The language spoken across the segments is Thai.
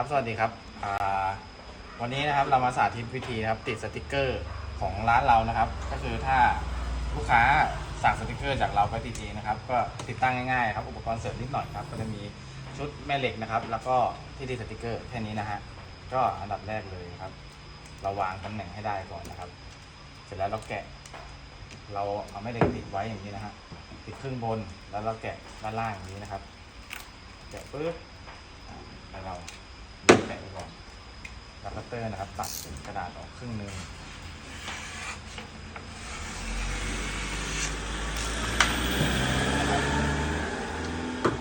ครับสวัสดีครับวันนี้นะครับเรามาสาธิตวิธีนะครับติดสติกเกอร์ของร้านเรานะครับ ก็คือถ้าลูกค้าสั่งสติกเกอร์จากเราไปติดเองนะครับ ก็ติดตั้งง่ายๆครับอุปกรณ์เสริมนิดหน่อยครับก็จะมีชุดแม่เหล็กนะครับ แล้วก็ที่ติดสติกเกอร์แค่นี้นะฮะก็อันดับแรกเลยครับ เราวางตำแหน่งให้ได้ก่อนนะครับ เสร็จแล้วเราแกะ เราเอาแม่เหล็กติดไว้อย่างนี้นะฮะติดครึ่งบนแล้วเราแกะด้านล่างอย่างนี้นะครับ แกะปุ๊บแล้วเรา แกะไว้ก่อนแล้วคัตเตอร์นะครับ ตัดกระดาษออกครึ่งหนึ่ง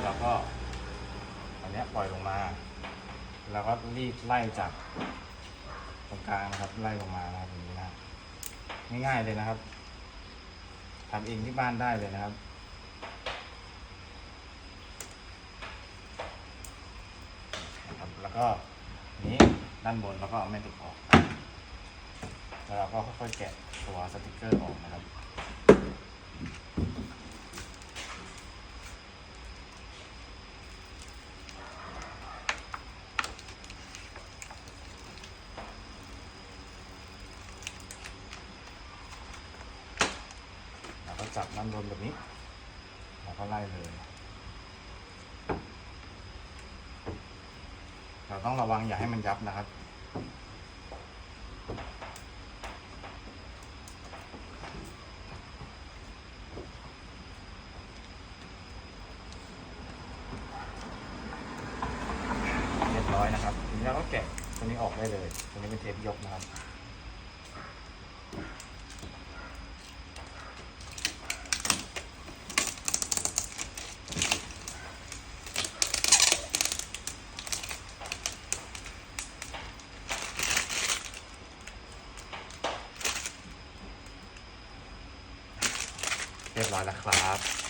แล้วก็อันนี้ปล่อยลงมา แล้วก็รีบไล่จากตรงกลางนะครับ ไล่ลงมานะครับอย่างนี้นะง่ายๆเลยนะครับทำเองที่บ้านได้เลยนะครับ นะครับ แล้วก็นี้ด้านบนแล้วก็เอาแม่เหล็กออกแล้วเราก็ค่อยๆแกะตัวสติกเกอร์ออกนะครับเราก็จับด้านบนแบบนี้ แล้วก็ไล่เลย เราต้องระวังอย่าให้มันยับนะครับ เรียบร้อยนะครับทีนี้เราก็แกะตัวนี้ออกได้เลย ตัวนี้เป็นเทปยกนะครับ เรียบร้อยแล้วครับ